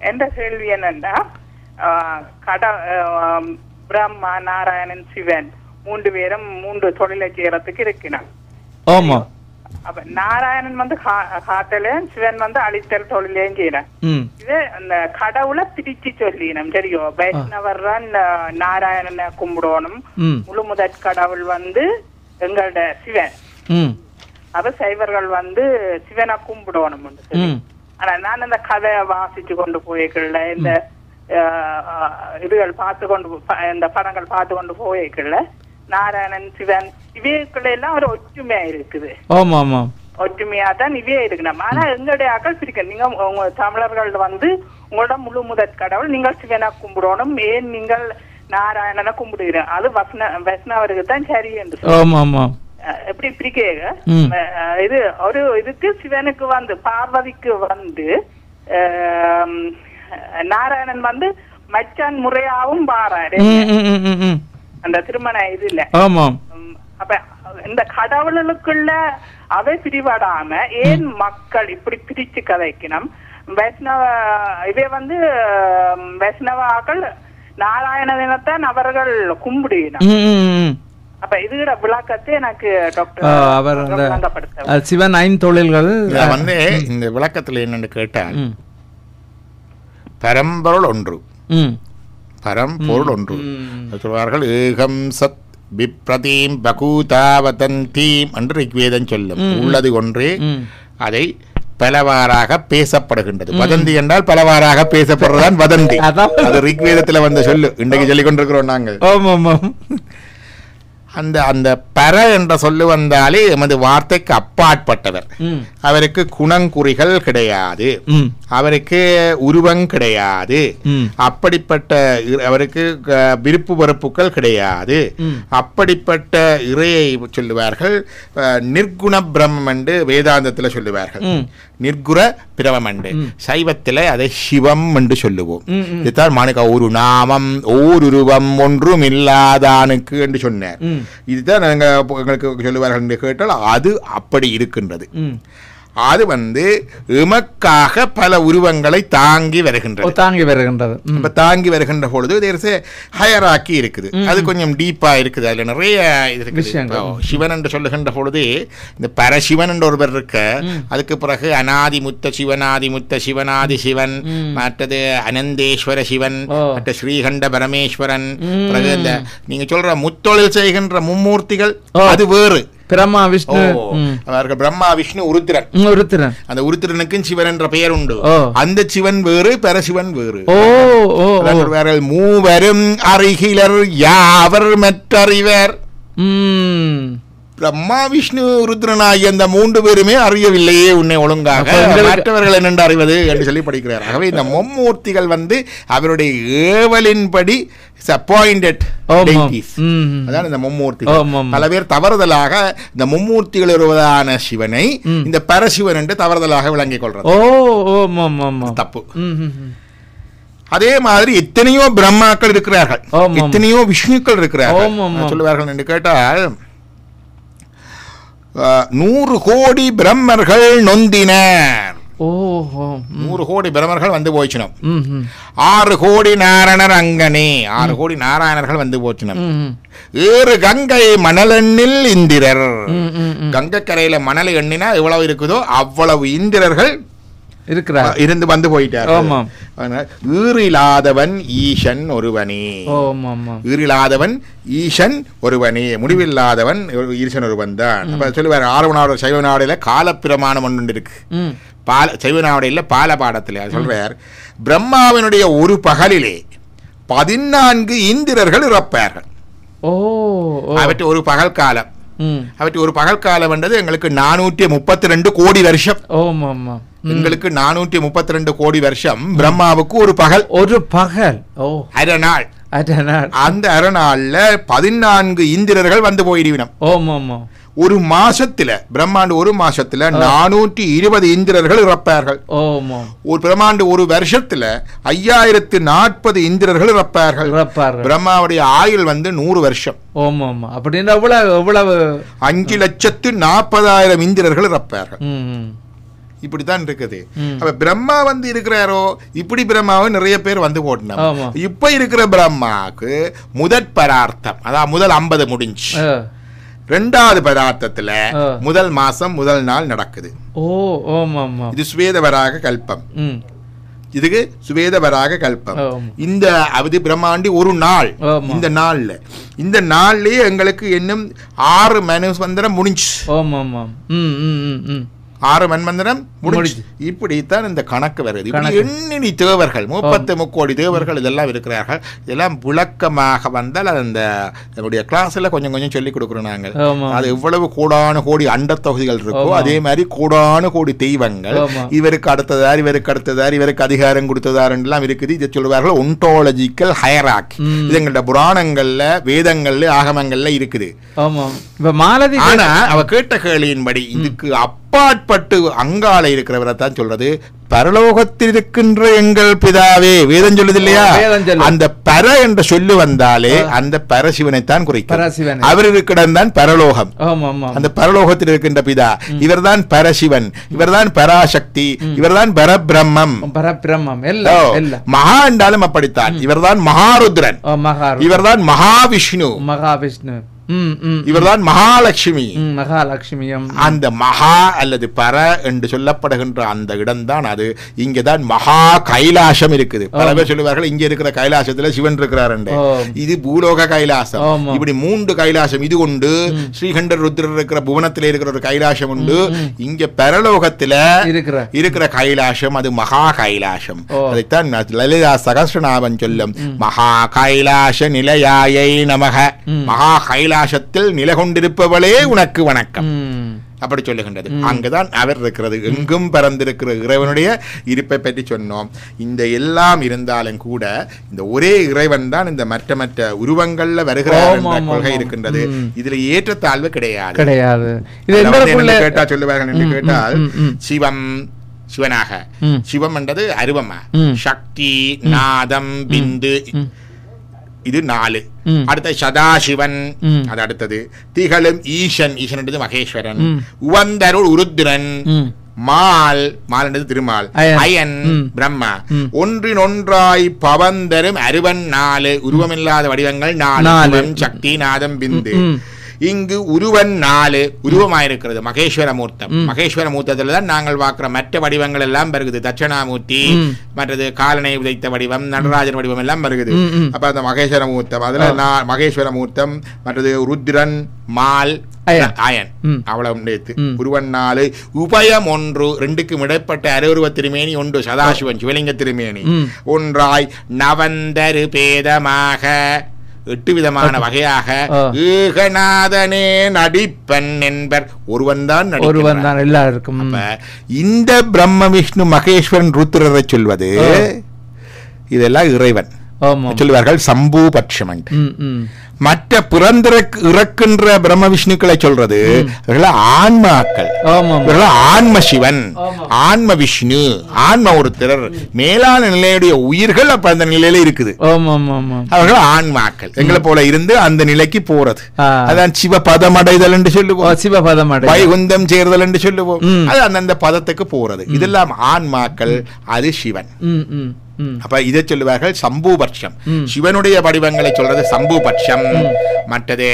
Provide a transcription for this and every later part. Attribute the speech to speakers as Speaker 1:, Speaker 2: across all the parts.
Speaker 1: எந்த கேள்வி என்னன்னா கட பிரம்மா நாராயணன் சிவன் மூன்று பேரும் மூன்று தொழிலை செய்யறதுக்கு இருக்கிறான்
Speaker 2: ஆமா
Speaker 1: அப்ப நாராயணன் வந்து காத்தலையும் சிவன் வந்து அழித்தல் தொழிலையும் செய்யறான் இது அந்த கடவுளை பிரிச்சு சொல்லினோம் சரியோ வைஷ்ணவர் தான் நாராயணனை கும்பிடணும் முழு முதற் கடவுள் வந்து எங்களோட சிவன் அப்ப சைவர்கள் வந்து சிவனை கும்பிடணும் ஆனா நான் அந்த கதையை வாசிச்சு கொண்டு போய்க்கல இந்த இதுகள் பார்த்து கொண்டு இந்த படங்கள் பார்த்து கொண்டு போய்க்கல நாராயணன் சிவன் இவைக்குள்ள எல்லாம் ஒரு ஒற்றுமையா இருக்குது.
Speaker 2: ஆமா ஆமா
Speaker 1: ஒற்றுமையா தான் இவே இருக்கணும் ஆனா எங்களுடைய அகல் பிரிக்க நீங்க உங்க தமிழர்கள் வந்து உங்களோட முழு முதற் கடவுள் நீங்கள் சிவனை கும்பிடணும். ஏன் நீங்கள் நாராயணனை கும்பிடுகிறீங்க அது வஸ்ன வைஷ்ணவருக்கு தான் சரி என்று எப்படி பிரிக்க
Speaker 2: ம்.
Speaker 1: இது ஒரு இதுக்கு சிவனுக்கு வந்து பார்வதிக்கு வந்து நாராயணன் வந்து மச்சான் முறையாவும் பாராரு அந்த திருமண
Speaker 2: ஆமாம்.
Speaker 1: உம், அப்ப இந்த கடவுளுக்குள்ள அவை பிரிவடாம ஏன் மக்கள் இப்படி பிரிச்சு கதைக்கணும்? வைஷ்ணவ இதே வந்து வைஷ்ணவாக்கள் நாராயண தினத்தான் அவர்கள் கும்பிடுகிறோம்
Speaker 2: அவர் சிவன் ஐந்தொழில்கள்
Speaker 3: வந்து இந்த விளக்கத்துல என்னன்னு கேட்டால்
Speaker 2: ம்.
Speaker 3: பரம்பொருள் ஒன்று.
Speaker 2: ம்.
Speaker 3: பரம்பொருள் ஒன்று. சொல்வார்கள் ஏகம் சத் பிப்ரதீம் பகூதா வதந்தீம் என்று ரிக்வேதம் சொல்லும். உள்ளது ஒன்றே. அதை பலவாறாக பேசப்படுகின்றது. வதந்தி என்றால் பலவாறாக பேசப்படுறதுதான் வதந்தி.
Speaker 2: அதான்.
Speaker 3: அது ரிக்வேதத்துல வந்த சொல்லு. இன்றைக்கு சொல்லிக் கொண்டிருக்கிறோம் நாங்கள்.
Speaker 2: ஆமாம் ஆமாம்.
Speaker 3: அந்த அந்த பர என்ற சொல்லு வந்தாலே எமது வார்த்தைக்கு அப்பாற்பட்டவர். அவருக்கு குணங்குறிகள் கிடையாது. அவருக்கு உருவம் கிடையாது. அப்படிப்பட்ட அவருக்கு விருப்பு வெறுப்புகள் கிடையாது. அப்படிப்பட்ட இறையை சொல்லுவார்கள் நிர்குண பிரம்மம் என்று வேதாந்தத்தில் சொல்லுவார்கள். நிர்குண பிரமம் என்று. சைவத்தில் அதை சிவம் என்று சொல்லுவோம். இதுதான் மாணிக்க ஒரு நாமம் ஓருருவம் ஒன்றும் இல்லாதானுக்கு என்று சொன்னார். இதுதான் எங்களுக்கு சொல்லுவார்கள் என்று கேட்டால் அது அப்படி இருக்கின்றது. அது வந்து எமக்காக பல உருவங்களை தாங்கி வருகின்றது.
Speaker 2: தாங்கி வருகின்றது.
Speaker 3: இப்ப தாங்கி வருகின்ற பொழுது தேர்ஸ் ஹையராக்கி இருக்குது. அது கொஞ்சம் டீப்பா இருக்குது. அதுல நிறைய
Speaker 2: விஷயங்கள்.
Speaker 3: சிவன் என்று சொல்லுகின்ற பொழுது இந்த பரசிவன் என்ற ஒருவர் இருக்க அதுக்கு பிறகு அனாதி முத்த சிவனாதி முத்த சிவனாதி சிவன் மற்றது அனந்தேஸ்வர சிவன். மற்ற ஸ்ரீகண்ட பரமேஸ்வரன் பிறகு இந்த நீங்க சொல்ற முத்தொழில் செய்கின்ற மும்மூர்த்திகள். அது வேறு.
Speaker 2: பிரம்மா விஷ்ணு.
Speaker 3: அவர்கள் பிரம்மா விஷ்ணு உருத்திரன்.
Speaker 2: ம், ஒருத்திரன்
Speaker 3: அந்த உருத்திரனுக்கும் சிவன் என்ற பெயர் உண்டு. அந்த சிவன் வேறு பரசிவன் வேறு. சொல்வார்கள், மூவரும் அறிகிலர் யாவர் மற்றறிவர். பிரம்மா விஷ்ணு ருத்ரனாகிய அந்த மூன்று பேருமே அறியவில்லையே உன்னை ஒழுங்காக. மற்றவர்கள் என்னென்று அறிவது என்று சொல்லி படிக்கிறார். ஆகவே இந்த மும்மூர்த்திகள் வந்து அவருடைய ஏவலின்படி அப்பாயிண்டட் அதான் இந்த
Speaker 2: ஆமாம்.
Speaker 3: பல பேர் தவறுதலாக இந்த மும்மூர்த்திகள் வருவதான சிவனை இந்த பரசிவன் என்று தவறுதலாக விளங்கிக் கொள்றது. தப்பு. அதே மாதிரி எத்தனையோ பிரம்மாக்கள் இருக்கிறார்கள். எத்தனையோ விஷ்ணுக்கள் இருக்கிறார்கள். சொல்லுவார்கள் என்று கேட்டால் நூறு கோடி பிரம்மர்கள் நொந்தினர்.
Speaker 2: ஓஹோ
Speaker 3: நூறு கோடி பிரம்மர்கள் வந்து போச்சினோம்
Speaker 2: ம் ம்.
Speaker 3: ஆறு கோடி நாரணர் அங்கனே ஆறு கோடி நாராயணர்கள் வந்து போச்சினோம் ஏறு கங்கை மணலெண்ணில் இந்திரர்.
Speaker 2: ம் ம் ம்.
Speaker 3: கங்கை கரையில மணல் எண்ணினா எவ்வளவு இருக்குதோ அவ்வளவு இந்திரர்கள்
Speaker 2: இருக்கிறார்.
Speaker 3: இருந்து வந்து போயிட்டார்.
Speaker 2: ஆமாம்.
Speaker 3: ஈரில்லாதவன் ஈசன் ஒருவனே. ஈரில்லாதவன் ஈசன் ஒருவனே. முடிவில்லாதவன் ஈசன் ஒருவன் தான். அப்ப சொல்லுவார் ஆரவனாவோட சைவ நாடையில காலப்பிரமாணம் ஒன்று இருக்கு. பால சைவ நாடையில பால பாடத்தில் சொல்றார் பிரம்மாவினுடைய ஒரு பகலிலே பதினான்கு இந்திரர்கள் இறப்பார்கள். அவற்றை ஒரு பகல் காலம். அவற்றை ஒரு பகல் காலம் என்றது எங்களுக்கு நானூற்றி முப்பத்தி ரெண்டு கோடி வருஷம்.
Speaker 2: ஓம் ஆமாம்.
Speaker 3: எங்களுக்கு நானூற்றி முப்பத்தி ரெண்டு கோடி வருஷம். பிரம்மாவுக்கு ஒரு பகல்.
Speaker 2: ஒரு பகல். ஓ.
Speaker 3: அரை நாள் அந்த அரை நாள்ல பதினான்கு இந்திரர்கள் வந்து போயிடுவினம்
Speaker 2: ஓம் ஆமாம்.
Speaker 3: ஒரு மாசத்துல பிரம்மாண்டு ஒரு மாசத்துல நானூற்றி இருபது இந்திரர்கள் இறப்பார்கள். ஒரு பிரம்மாண்டு ஒரு வருஷத்துல ஐயாயிரத்து நாற்பது இந்திரர்கள் இறப்பார்கள். பிரம்மாவுடைய ஆயுள் வந்து நூறு வருஷம்.
Speaker 2: அப்படின்னு எவ்வளவு எவ்வளவு?
Speaker 3: அஞ்சு லட்சத்து நாற்பதாயிரம் இந்திரர்கள் இறப்பார்கள். இப்படித்தான் இருக்குது. அப்ப பிரம்மா வந்து இருக்கிறாரோ? இப்படி பிரம்மாவை நிறைய பேர் வந்து
Speaker 2: ஆமா.
Speaker 3: இப்ப இருக்கிற பிரம்மாவுக்கு முதற் பரார்த்தம் அதான் முதல் ஐம்பது முடிஞ்சு. ரெண்டாவது பதார்த்தத்துல. முதல் மாசம் முதல் நாள் நடக்குது.
Speaker 2: ஓ
Speaker 3: இது சுவேதவராக கல்பம். இதுக்கு சுவேதவராக கல்பம். இந்த அவதி பிரம்மாண்டி ஒரு நாள். இந்த நாள்ல. இந்த நாள்லயே எங்களுக்கு இன்னும் ஆறு மனுஸ்வந்தரம் முடிஞ்சு
Speaker 2: ஆமா ஆமா ம் ம் ம் ம்.
Speaker 3: ஆறு மன்மந்திரம் முடிஞ்சு. இப்படித்தான் இந்த கணக்கு வருது இப்படி. எண்ணினி தேவர்கள் முப்பத்து முக்கோடி தேவர்கள் இதெல்லாம் இருக்கிறார்கள் இதெல்லாம் விளக்கமாக வந்தால் அது அந்த நம்முடைய கிளாஸ்ல கொஞ்சம் கொஞ்சம் சொல்லி கொடுக்குறோம் நாங்கள். அது எவ்வளவு கோடானு கோடி அண்ட தொகுதிகள் இருக்கோ. அதே மாதிரி கோடானு கோடி தெய்வங்கள். இவருக்கு அடுத்ததார் இவருக்கு அடுத்ததார் இவருக்கு அதிகாரம் கொடுத்ததார் எல்லாம் இருக்குது இதை சொல்லுவார்கள் ஒன்டாலஜிக்கல் ஹயராக். இது எங்கள்ட்ட புராணங்கள்ல வேதங்கள்ல ஆகமங்கள்ல இருக்குது
Speaker 2: ஆமா இப்ப மாலதி
Speaker 3: ஆனா அவ கேட்ட கேள்வியின்படி இதுக்கு அப்பாற்பட்டு அங்கால இருக்கிறவரை தான் சொல்றது. பரலோகத்தில் இருக்கின்ற எங்கள் பிதாவே வேதம் சொல்லுது இல்லையா. அந்த பர என்ற சொல்லு வந்தாலே அந்த பரசிவனைத்தான் குறிக்கும்.
Speaker 2: பரசிவனை.
Speaker 3: அவர் இருக்கிறம் தான் பரலோகம். அந்த பரலோகத்தில் இருக்கின்ற பிதா இவர்தான் பரசிவன் இவர்தான் பராசக்தி இவர்தான் பரபிரம்மம்.
Speaker 2: பரபிரம்மம். எல்லாம்
Speaker 3: மகா என்றாலும் அப்படித்தான். இவர்தான் மகாருத்ரன்.
Speaker 2: ஓ மகா
Speaker 3: இவர்தான் மகாவிஷ்ணு.
Speaker 2: மகாவிஷ்ணு.
Speaker 3: இவர்தான் மகாலட்சுமி.
Speaker 2: மகாலட்சுமியம்.
Speaker 3: அந்த மகா அல்லது பர என்று சொல்லப்படுகின்ற அந்த இடம்தான் அது. இங்கதான் மகா கைலாசம் இருக்குது. பல பேர் சொல்லுவார்கள் இங்க இருக்கிற கைலாசத்துல சிவன் இருக்கிறார். இது பூலோக கைலாசம். இப்படி மூன்று கைலாசம் இது உண்டு ஸ்ரீகண்டர் ருத்ரர் இருக்கிற புவனத்துல இருக்கிற ஒரு கைலாசம் உண்டு. இங்க பரலோகத்துல
Speaker 2: இருக்கிற.
Speaker 3: இருக்கிற கைலாசம் அது மகா கைலாசம்.
Speaker 2: அதைத்தான்
Speaker 3: லலிதா சகஸ்ரநாமன் சொல்லும். மகா கைலாச நிலையாயை நமக. மகா கைலாசத்தில் நிலை கொண்டிருப்பவளே உனக்கு வணக்கம் அப்படி சொல்லுகின்றது அங்குதான் அவர் இருக்கிறது எங்கும் பறந்திருக்கிற இறைவனுடைய இருப்பை பற்றி சொன்னோம் இந்த எல்லாம் இருந்தாலும் கூட இந்த ஒரே இறைவன் தான் இந்த மற்ற மற்ற உருவங்கள்ல வருகிறார் என்ற கொள்கை. இருக்கின்றது. இதுல ஏற்றத்தாழ்வு கிடையாது
Speaker 2: கிடையாது
Speaker 3: கேட்டா சொல்லுவார்கள் என்று கேட்டால். சிவம் சிவனாக. சிவம் என்றது அருவமா. சக்தி நாதம் பிந்து. இது நாலு. அடுத்த சதாசிவன். அது அடுத்தது திகழும் ஈசன் ஈசன் மகேஸ்வரன். உவந்தருள் உருத்திரன்
Speaker 2: ம்
Speaker 3: மால் மால் என்றது திருமால்
Speaker 2: அயன்.
Speaker 3: பிரம்மா
Speaker 2: ம்.
Speaker 3: ஒன்றினொன்றாய் பவந்தரும் அருவன் நாலு உருவமில்லாத வடிவங்கள் நாலு சக்தி நாதம் பிந்து. இங்கு உருவன் நாலு உருவமாயிருக்கிறது மகேஸ்வர மூர்த்தம் மகேஸ்வர மூர்த்தத்துல தான் நாங்கள் பார்க்கிற மற்ற வடிவங்கள் எல்லாம் வருகுது தட்சணாமூர்த்தி. மற்றது காலனை உதைத்த வடிவம் நடராஜன் வடிவம் எல்லாம்
Speaker 2: ம்.
Speaker 3: அப்ப அந்த மகேஸ்வர மூர்த்தம் அதுல நான் மகேஸ்வர மூர்த்தம் மற்றது ருத்ரன் மால்
Speaker 2: அயன்.
Speaker 3: அவ்வளவு நேத்து. உருவன் நாலு உபயம் ஒன்று ரெண்டுக்கும் இடைப்பட்ட அருவருவ திருமேனி ஒன்று சதாசிவன் சிவலிங்க திருமேனி. ஒன்றாய் நவந்தரு பேதமாக எட்டு விதமான வகையாக
Speaker 2: ஆ.
Speaker 3: ஏகநாதனே நடிப்பன் என்பர். ஒருவன் தான்
Speaker 2: ஒருவன் தான் எல்லாருக்கும்.
Speaker 3: இந்த பிரம்ம விஷ்ணு மகேஸ்வரன் ருத்ரரை சொல்வது. இதெல்லாம் இறைவன். சொல்லுவார்கள் சம்பூ பட்சமன். மற்ற பிறந்திற இறக்கின்ற பிரம்ம விஷ்ணுக்களை சொல்றது இவர்கள் ஆன்மாக்கள். இவர்கள் ஆன்ம சிவன். ஆன்ம விஷ்ணு ஆன்ம ஒருத்தர் மேலான நிலையுடைய உயிர்கள் அப்ப அந்த நிலையில இருக்குது. அவர்கள் ஆன்மாக்கள். எங்களை போல இருந்து அந்த நிலைக்கு போறது. அதான் சிவ பதமடைதல் என்று சொல்லுவோம்.
Speaker 2: சிவபதம்
Speaker 3: வைகுந்தம் சேர்தல் என்று சொல்லுவோம். அது அந்தந்த பதத்துக்கு போறது. இதெல்லாம் ஆன்மாக்கள் அது சிவன். அப்ப இதை சொல்லுவார்கள் சம்பூபட்சம். சிவனுடைய வடிவங்களை சொல்றது சம்பூபட்சம் மற்றது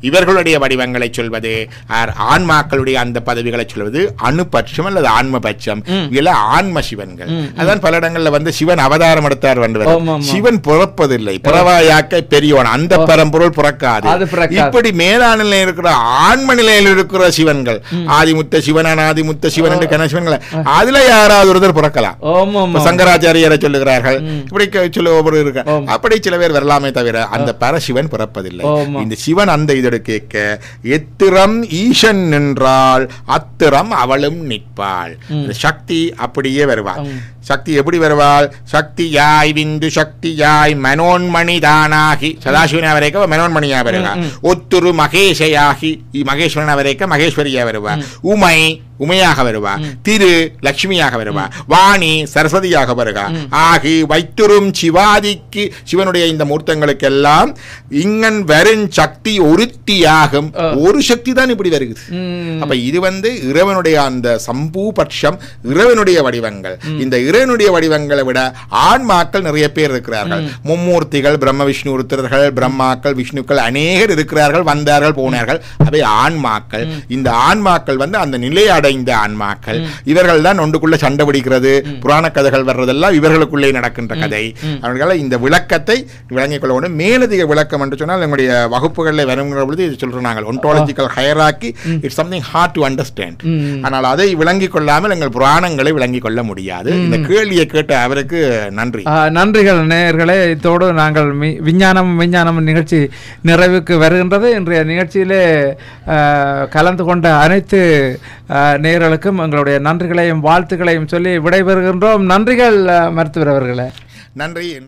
Speaker 3: இவர்களுடைய வடிவங்களை சொல்வது ஆன்மாக்களுடைய அந்த பதவிகளை சொல்வது அணுபட்சம் அல்லது ஆன்மபட்சம்
Speaker 2: ம்.
Speaker 3: இதெல்லாம் ஆன்ம சிவன்கள். அதான் பல இடங்கள்ல வந்து சிவன் அவதாரம் எடுத்தார் வந்து. சிவன் பிறப்பதில்லை. பிறவாயாக்க பெரியவன் அந்த பரம்பொருள் பிறக்காது. இப்படி மேலான நிலையில் இருக்கிற ஆன்ம நிலையில் இருக்கிற சிவன்கள் ஆதிமுத்த சிவன் அனாதிமுத்த சிவன் என்று சிவன்கள் அதுல யாராவது ஒருத்தர் பிறக்கலாம்.
Speaker 2: ஆமா
Speaker 3: இப்ப சொல்லுகிறார்கள். இப்படி க- சொல்லுபவர் இருக்க. அப்படி சில பேர் வரலாமே தவிர அந்த பரசிவன் பிறப்பதில்லை. இந்த சிவன் அந்த இதோட கேட்க எத்திரம் ஈசன் நின்றால் அத்திரம் அவளும் நிற்பாள். சக்தி அப்படியே வருவாள். சக்தி எப்படி வருவாள்? சக்தியாய் விந்து சக்தியாய் மனோன்மணி தானாகி சதாசிவன் அவரேக்க மனோன்மணியா வருவா ஒத்துரு மகேஷயாகி மகேஸ்வரன் அவரேக்க மகேஸ்வரியா வருவா உமை உமையாக வருவா திரு லட்சுமியாக வருவா வாணி சரஸ்வதியாக வருகா ஆகி வைத்துரும் சிவாதிக்கு சிவனுடைய இந்த மூர்த்தங்களுக்கெல்லாம் இங்கன் வரும் சக்தி ஒருத்தியாகும். ஒரு சக்தி தான் இப்படி வருகுது. அப்ப இது வந்து இறைவனுடைய அந்த சம்பூபட்சம் இறைவனுடைய வடிவங்கள். இந்த இறைவனுடைய வடிவங்களை விட ஆன்மாக்கள் நிறைய பேர் இருக்கிறார்கள். மும்மூர்த்திகள் பிரம்ம விஷ்ணு உருத்திரர்கள் பிரம்மாக்கள் விஷ்ணுக்கள் அநேகர் இருக்கிறார்கள் வந்தார்கள் போனார்கள். அவை ஆன்மாக்கள். இந்த ஆன்மாக்கள் வந்து அந்த நிலையை அடைந்த ஆன்மாக்கள். இவர்கள் தான் ஒன்றுக்குள்ள சண்டை பிடிக்கிறது புராண கதைகள் வர்றதெல்லாம் இவர்களுக்குள்ளே நடக்கின்ற கதை. அவர்களால் இந்த விளக்கத்தை விளங்கிக் கொள்ள வேண்டும். மேலதிக விளக்கம் என்று சொன்னால் நம்முடைய வகுப்புகளில் வருங்கிற பொழுது இது சொல்றோம் நாங்கள் ontological hierarchy it's something hard to understand ஆனால் அதை விளங்கிக் கொள்ளாமல் எங்கள் புராணங்களை விளங்கிக் கொள்ள முடியாது. இந்த கேள்வியை கேட்ட அவருக்கு நன்றி.
Speaker 2: நன்றிகள் நேயர்களே. இத்தோடு நாங்கள் விஞ்ஞானம் விஞ்ஞானம் நிகழ்ச்சி நிறைவுக்கு வருகின்றது. இன்றைய நிகழ்ச்சியிலே கலந்து கொண்ட அனைத்து நேயர்களுக்கும் எங்களுடைய நன்றிகளையும் வாழ்த்துக்களையும் சொல்லி விடைபெறுகின்றோம். நன்றிகள் மருத்துவர் அவர்களே.
Speaker 3: நன்றி.